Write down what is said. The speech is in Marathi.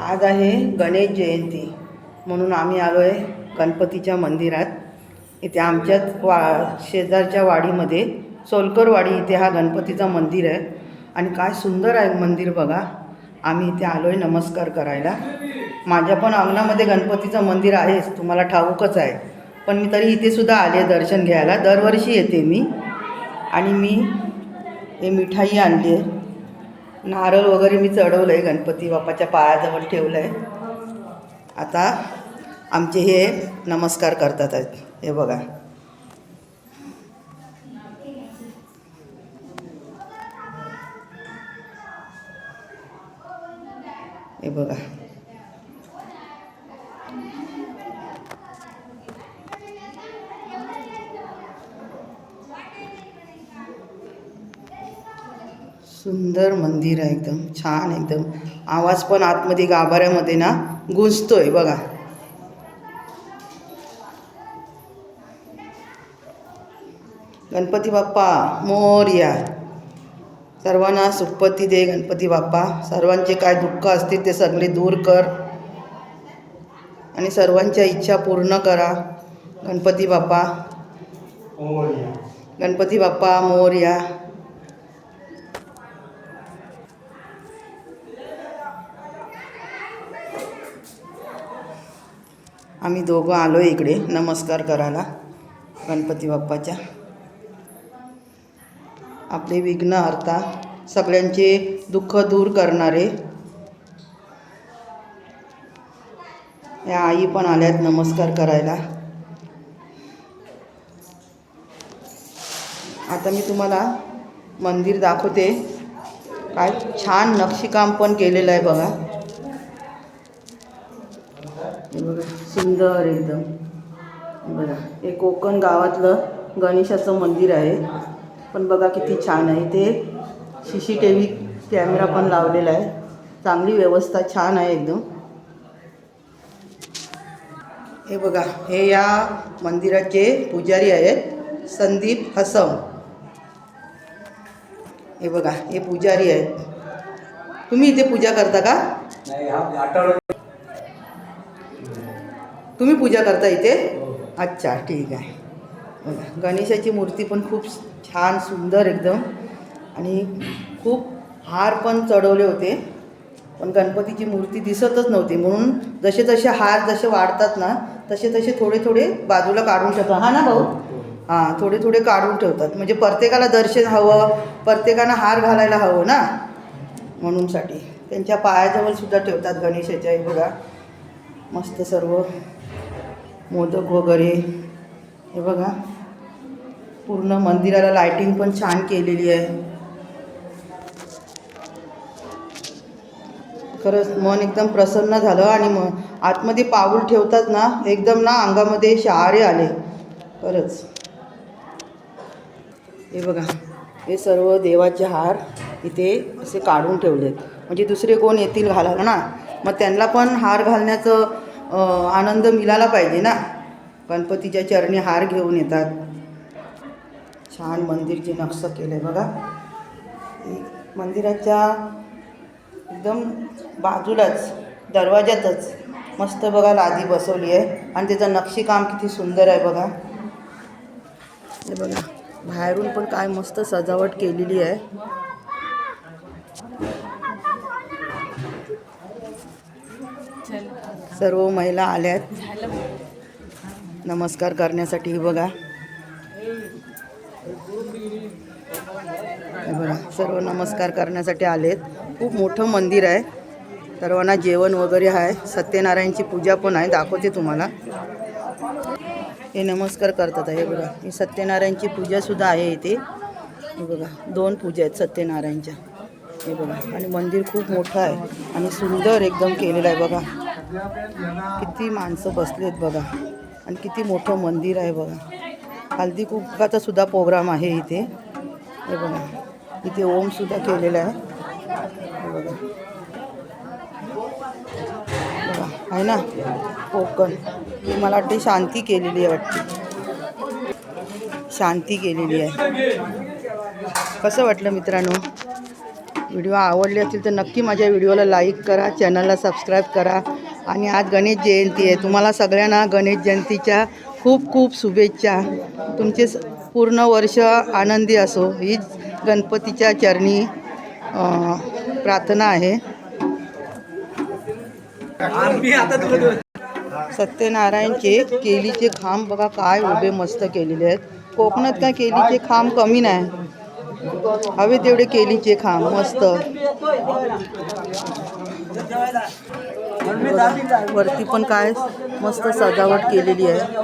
आज आहे गणेश जयंती. म्हणून आम्ही आलो आहे गणपतीच्या मंदिरात. इथे आमच्याच वा शेजारच्या वाडीमध्ये सोलकरवाडी इथे हा गणपतीचा मंदिर आहे. आणि काय सुंदर आहे मंदिर बघा. आम्ही इथे आलो आहे नमस्कार करायला. माझ्या पण अंगणामध्ये गणपतीचं मंदिर आहेच तुम्हाला ठाऊकच आहे. पण मी तरी इथे सुद्धा आले दर्शन घ्यायला. दरवर्षी येते मी. आणि मी हे मिठाई आणली आहे. नारळ वगैरे मी चढवलं आहे गणपती बाप्पाच्या पायाजवळ ठेवलं आहे आता आमचे हे नमस्कार करतात आहेत. हे बघा. हे बघा. सुंदर मंदिर आहे एकदम छान एकदम. आवाज पण आतमध्ये गाभाऱ्यामध्ये ना गुंजतोय बघा. गणपती बाप्पा मोरया. सर्वांना सुखपती दे गणपती बाप्पा. सर्वांचे काय दुःख असतील ते सगळे दूर कर. आणि सर्वांच्या इच्छा पूर्ण करा. गणपती बाप्पा. गणपती बाप्पा मोरया. आम्ही दोघं आलो इकडे नमस्कार करायला गणपती बाप्पाच्या. आपले विघ्न हरता सगळ्यांचे दुःख दूर करणारे या आई पण आल्यात नमस्कार करायला. आता मी तुम्हाला मंदिर दाखवते. काय छान नक्षीकाम पण केलेलं आहे बघा हे बघा सुंदर एकदम. बघा हे कोकण गावातलं गणेशाचं मंदिर आहे. पण बघा किती छान आहे. ते C C T V camera पण लावलेला आहे. चांगली व्यवस्था छान आहे एकदम. हे बघा हे या मंदिराचे पुजारी आहेत. संदीप हसम. हे बघा हे पुजारी आहेत. तुम्ही इथे पूजा करता का? तुम्ही पूजा करता इथे? अच्छा ठीक आहे. बघा गणेशाची मूर्ती पण खूप छान सुंदर एकदम. आणि खूप हार पण चढवले होते. पण गणपतीची मूर्ती दिसतच नव्हती. म्हणून जसे जसे हार जसे वाढतात ना तसे तसे थोडे थोडे बाजूला काढून ठेवतात. हा ना भाऊ? हां थोडे थोडे काढून ठेवतात. म्हणजे प्रत्येकाला दर्शन हवं प्रत्येकानं हार घालायला हवं ना? म्हणूनसाठी. त्यांच्या पायाजवळ सुद्धा ठेवतात गणेशाच्या हे बघा. मस्त सर्व. मोदक वगैरे. हे बघा. पूर्ण मंदिराला लायटिंग पण छान केलेली आहे. खरंच मन एकदम प्रसन्न झालं आणि म आतमध्ये पाऊल ठेवतात ना एकदम ना अंगामध्ये शहारे आले. खरंच. हे बघा. हे सर्व देवाचे हार इथे असे काढून ठेवलेत. म्हणजे दुसरे कोण येतील घालायला ना? मग त्यांना पण हार घालण्याचं आनंद मिळाला पाहिजे ना. गणपतीच्या चरणी हार घेऊन येतात. छान मंदिरचे नक्ष केलं आहे बघा मंदिराच्या एकदम बाजूलाच दरवाज्यातच मस्त बघा लादी बसवली आहे. आणि त्याचं नक्षीकाम किती सुंदर आहे बघा. हे बघा बाहेरून पण काय मस्त सजावट केलेली आहे. सर्व महिला आल्यात. नमस्कार करण्यासाठी हे बघा. हे बघा सर्व नमस्कार करण्यासाठी आलेत. खूप मोठं मंदिर आहे. सर्वांना जेवण वगैरे आहे. सत्यनारायणची पूजा पण आहे. दाखवते तुम्हाला. हे नमस्कार करतात हे बघा ही सत्यनारायणची पूजासुद्धा आहे इथे. हे बघा दोन पूजा आहेत सत्यनारायणच्या. हे बघा आणि मंदिर खूप मोठं आहे आणि सुंदर एकदम केलेलं आहे. बघा. किती माणसं बसलेत बघा. आणि किती मोठं मंदिर आहे बघा. हल्दी कुंकाचा सुद्धा प्रोग्राम आहे इथे. हे बघा. इथे ओमसुद्धा केलेला आहे. बघा. बघा. आहे ना? कोकण. मला वाटते शांती केलेली आहे वाटते. शांती केलेली आहे. कसं वाटलं मित्रांनो? व्हिडिओ आवडले असतील तर नक्की माझ्या व्हिडिओला लाईक करा. चॅनलला सबस्क्राईब करा. आणि आज गणेश जयंती आहे. तुम्हाला सगळ्यांना गणेश जयंतीच्या खूप खूप शुभेच्छा. तुमचे स- पूर्ण वर्ष आनंदी असो. हीच गणपतीच्या चरणी प्रार्थना आहे. सत्यनारायणचे केलीचे खांब बघा काय उभे मस्त केलेले आहेत. कोकणात काय केलीचे खांब कमी नाही. हवे तेवढे केलीचे खांब मस्त. वरती पण काय मस्त सजावट केलेली आहे.